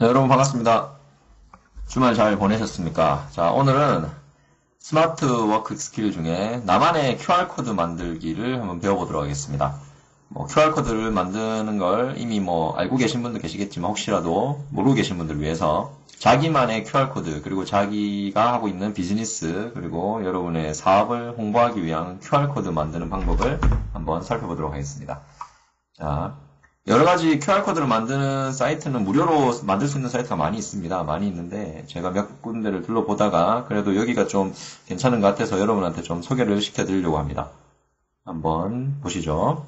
네, 여러분 반갑습니다. 주말 잘 보내셨습니까? 자, 오늘은 스마트 워크 스킬 중에 나만의 QR코드 만들기를 한번 배워보도록 하겠습니다. 뭐, QR코드를 만드는 걸 이미 뭐, 알고 계신 분도 계시겠지만, 혹시라도 모르고 계신 분들을 위해서 자기만의 QR코드, 그리고 자기가 하고 있는 비즈니스, 그리고 여러분의 사업을 홍보하기 위한 QR코드 만드는 방법을 한번 살펴보도록 하겠습니다. 자, 여러 가지 QR코드를 만드는 사이트는 무료로 만들 수 있는 사이트가 많이 있습니다. 많이 있는데 제가 몇 군데를 둘러보다가 그래도 여기가 좀 괜찮은 것 같아서 여러분한테 좀 소개를 시켜드리려고 합니다. 한번 보시죠.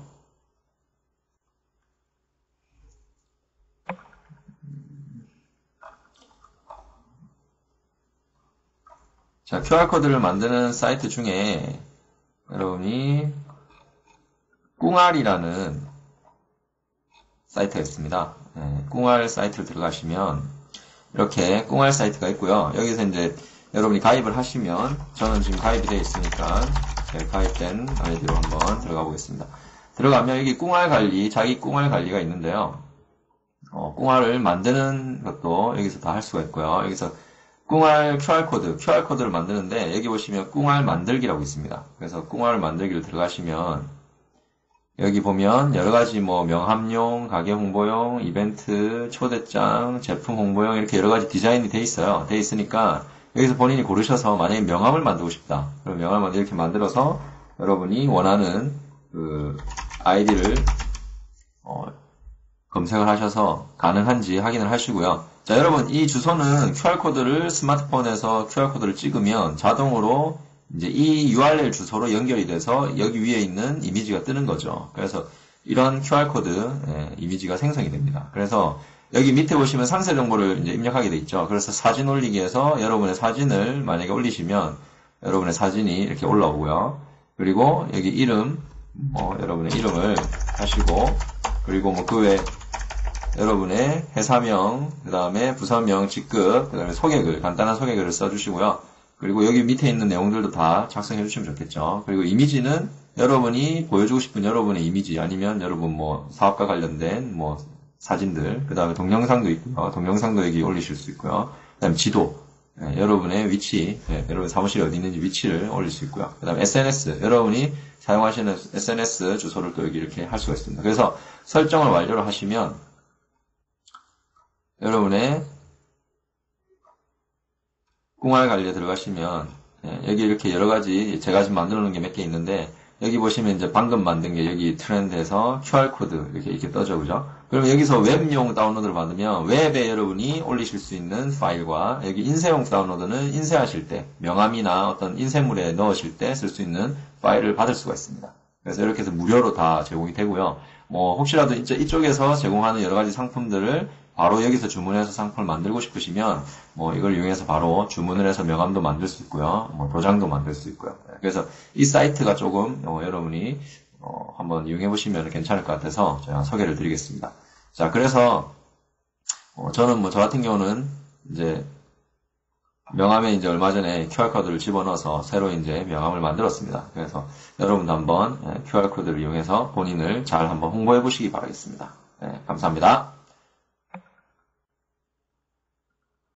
자, QR코드를 만드는 사이트 중에 여러분이 꿍알이라는 사이트가 있습니다. 네, 꿍알 사이트를 들어가시면 이렇게 꿍알 사이트가 있고요. 여기서 이제 여러분이 가입을 하시면 저는 지금 가입이 되어 있으니까 가입된 아이디로 한번 들어가 보겠습니다. 들어가면 여기 꿍알 관리, 자기 꿍알 관리가 있는데요. 어, 꿍알을 만드는 것도 여기서 다 할 수가 있고요. 여기서 꿍알 QR코드, QR코드를 만드는데 여기 보시면 꿍알 만들기라고 있습니다. 그래서 꿍알 만들기를 들어가시면 여기 보면 여러 가지 뭐 명함용, 가게 홍보용, 이벤트, 초대장, 제품 홍보용 이렇게 여러 가지 디자인이 돼 있어요. 돼 있으니까 여기서 본인이 고르셔서 만약에 명함을 만들고 싶다. 그럼 명함을 이렇게 만들어서 여러분이 원하는 그 아이디를 어, 검색을 하셔서 가능한지 확인을 하시고요. 자, 여러분, 이 주소는 QR코드를 스마트폰에서 QR코드를 찍으면 자동으로 이제 이 URL 주소로 연결이 돼서 여기 위에 있는 이미지가 뜨는 거죠. 그래서 이런 QR코드 예, 이미지가 생성이 됩니다. 그래서 여기 밑에 보시면 상세 정보를 이제 입력하게 돼 있죠. 그래서 사진 올리기에서 여러분의 사진을 만약에 올리시면 여러분의 사진이 이렇게 올라오고요. 그리고 여기 이름, 뭐 여러분의 이름을 하시고 그리고 뭐 그 외 여러분의 회사명, 그 다음에 부서명, 직급, 그 다음에 소개글, 간단한 소개글을 써주시고요. 그리고 여기 밑에 있는 내용들도 다 작성해 주시면 좋겠죠. 그리고 이미지는 여러분이 보여주고 싶은 여러분의 이미지 아니면 여러분 뭐 사업과 관련된 뭐 사진들, 그 다음에 동영상도 있고요. 동영상도 여기 올리실 수 있고요. 그 다음에 지도, 예, 여러분의 위치, 예, 여러분 사무실이 어디 있는지 위치를 올릴 수 있고요. 그 다음에 SNS, 여러분이 사용하시는 SNS 주소를 또 여기 이렇게 할 수가 있습니다. 그래서 설정을 완료를 하시면 여러분의 꿍알 관리에 들어가시면 예, 여기 이렇게 여러 가지 제가 지금 만들어 놓은 게 몇 개 있는데 여기 보시면 이제 방금 만든 게 여기 트렌드에서 QR코드 이렇게 이렇게 떠져 그죠? 그러면 여기서 웹용 다운로드를 받으면 웹에 여러분이 올리실 수 있는 파일과 여기 인쇄용 다운로드는 인쇄하실 때 명함이나 어떤 인쇄물에 넣으실 때 쓸 수 있는 파일을 받을 수가 있습니다. 그래서 이렇게 해서 무료로 다 제공이 되고요. 뭐 혹시라도 이쪽에서 제공하는 여러 가지 상품들을 바로 여기서 주문해서 상품을 만들고 싶으시면 뭐 이걸 이용해서 바로 주문을 해서 명함도 만들 수 있고요. 뭐 도장도 만들 수 있고요. 네, 그래서 이 사이트가 조금 어, 여러분이 어, 한번 이용해 보시면 괜찮을 것 같아서 제가 소개를 드리겠습니다. 자, 그래서 어, 저는 뭐 저 같은 경우는 이제 명함에 이제 얼마 전에 QR코드를 집어넣어서 새로 이제 명함을 만들었습니다. 그래서 여러분도 한번 QR코드를 이용해서 본인을 잘 한번 홍보해 보시기 바라겠습니다. 네, 감사합니다.